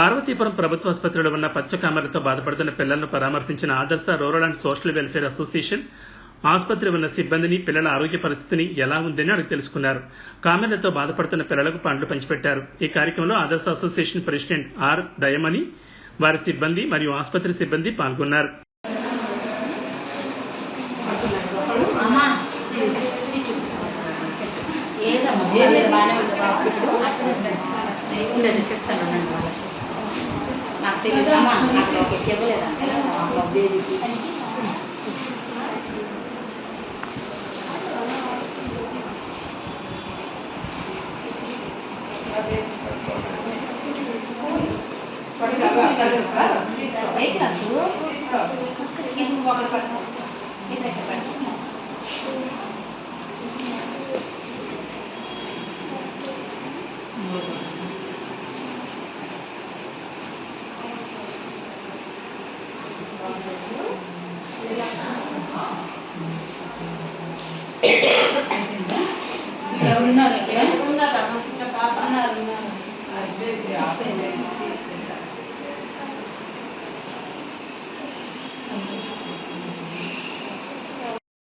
పార్వతీపురం ప్రభుత్వ ఆసుపత్రిలో ఉన్న పచ్చకామెరలతో బాధపడుతున్న పిల్లలను పరామర్శించిన Adarsh rural and social welfare association ఆసుపత్రి ఉన్న సిబ్బందిని పిల్లల ఆరోగ్య పరిస్థితిని ఎలా ఉందని అడిగి తెలుసుకున్నారు. కామెర్లతో బాధపడుతున్న పిల్లలకు పండ్లు పంచిపెట్టారు. ఈ కార్యక్రమంలో ఆదర్శ అసోసియేషన్ ప్రెసిడెంట్ ఆర్ దయమణి వారి సిబ్బంది మరియు ఆసుపత్రి సిబ్బంది పాల్గొన్నారు. చెప్తాను hacer el jamón, a lo que quiero a los baby Thank. எவ்வளோன்னு நினைக்கிறேன்